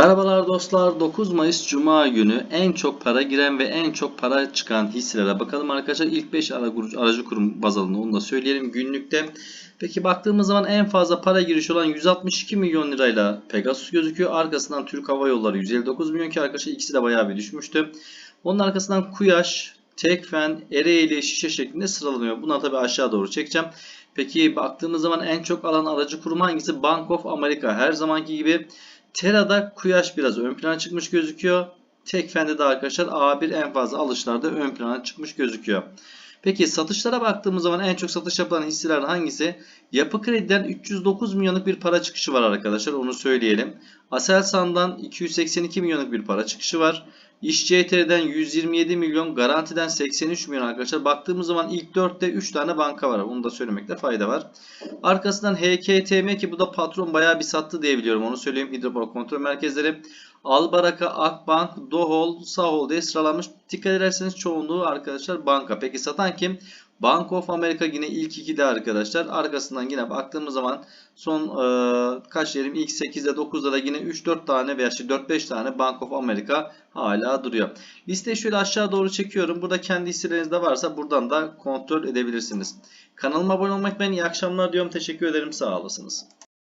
Merhabalar dostlar. 9 Mayıs Cuma günü en çok para giren ve en çok para çıkan hisselere bakalım arkadaşlar. İlk 5 aracı kurum baz alını onu da söyleyelim günlükte. Peki baktığımız zaman en fazla para girişi olan 162 milyon lirayla Pegasus gözüküyor. Arkasından Türk Hava Yolları 159 milyon ki arkadaşlar ikisi de bayağı bir düşmüştü. Onun arkasından Kuyaş, Tekfen, Ereğli, Şişe şeklinde sıralanıyor. Bunları tabi aşağı doğru çekeceğim. Peki baktığımız zaman en çok alan aracı kurum hangisi? Bank of America. Her zamanki gibi Tera'da Kuyaş biraz ön plana çıkmış gözüküyor. Tekfen'de de arkadaşlar A1 en fazla alışlarda ön plana çıkmış gözüküyor. Peki satışlara baktığımız zaman en çok satış yapılan hisseler hangisi? Yapı Kredi'den 309 milyonluk bir para çıkışı var arkadaşlar onu söyleyelim. Aselsan'dan 282 milyonluk bir para çıkışı var. İş CTR'den 127 milyon, Garanti'den 83 milyon arkadaşlar. Baktığımız zaman ilk 4'te 3 tane banka var. Onu da söylemekte fayda var. Arkasından HKTM ki bu da patron bayağı bir sattı diye biliyorum. Onu söyleyeyim. Hidropor kontrol merkezleri. Albaraka, Akbank, Dohol, Sahol diye sıralanmış. Dikkat ederseniz çoğunluğu arkadaşlar banka. Peki satan kim? Bank of America yine ilk 2'de arkadaşlar. Arkasından yine baktığımız zaman son e, kaç diyelim ilk 8'de 9'da da yine 3-4 tane veya işte 4-5 tane Bank of America hala duruyor. Listeyi şöyle aşağı doğru çekiyorum. Burada kendi hisselerinizde varsa buradan da kontrol edebilirsiniz. Kanalıma abone olmayı unutmayın. İyi akşamlar diyorum. Teşekkür ederim. Sağ olasınız.